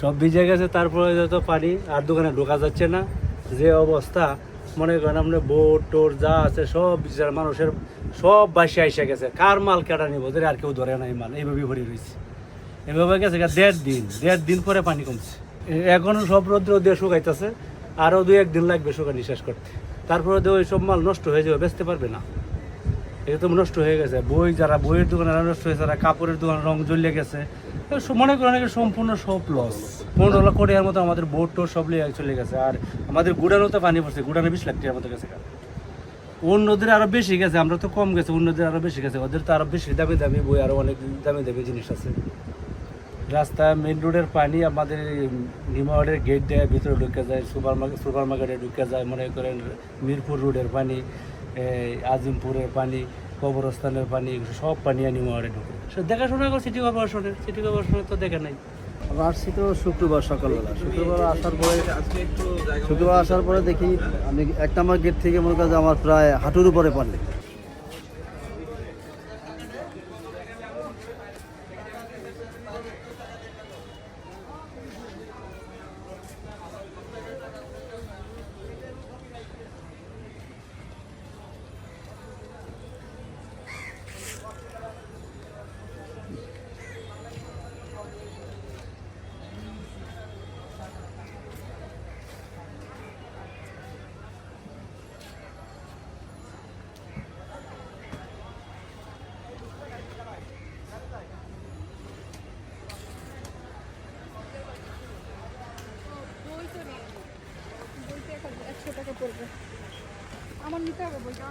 সব ভিজে গেছে, তারপরে তো পানি আর দোকানে ঢোকা যাচ্ছে না। যে অবস্থা, মনে করেন আপনার বোট টোর যা আছে সব মানুষের সব বাসে আইসা গেছে। কার মাল কেটা নিব? আর কেউ ধরে নাই মাল এইভাবে ভরে রয়েছে। এভাবে গেছে দেড় দিন দেড় দিন পরে পানি কমছে। এখনও সব রোদ্র দিয়ে শুকাইতেছে আরও দু একদিন লাগবে শুকানি শেষ করতে। তারপরে ওই সব মাল নষ্ট হয়ে যাবে, বেচতে পারবে না। এটা তো নষ্ট হয়ে গেছে। বই যারা, বইয়ের দোকানে নষ্ট হয়েছে, যারা কাপড়ের দোকান রং জ্বলিয়ে গেছে মনে করেন সম্পূর্ণ সব লস পনেরো লাখ কোটির মতো আমাদের বোট টোট সব লিয়ে চলে গেছে। আর আমাদের গুড়ানোতে পানি পড়ছে, গুড়ানো বিশ লাখ টাকার মতো গেছে অন্যদের আরও বেশি গেছে, আমরা তো কম গেছে, অন্যদের আরও বেশি গেছে। ওদের তো আরও বেশি দামি দামি বই, আরও অনেক দামি দামি জিনিস আছে। রাস্তা মেন রোডের পানি আমাদের নিমাওয়ার্ডের গেট দেয় ভিতরে ঢুকে যায় সুপার মার্কেট সুপার মার্কেটে ঢুকে যায়, মনে করেন মিরপুর রোডের পানি। আজিমপুরের পানি কবরস্থানের পানি সব পানি আনি নিমাওয়ার্ডে ঢুকে। সে দেখাশোনা করো সিটি কর্পোরেশনের সিটি কর্পোরেশনের তো দেখে নাই। আমরা আসছি তো শুক্রবার সকালবেলা। শুক্রবার আসার পরে শুক্রবার আসার পরে দেখি আমি এক নম্বর গেট থেকে মনে করেন যে আমার প্রায় হাঁটুর উপরে পানি টাকা পড়বে আমার নিতে হবে বইটা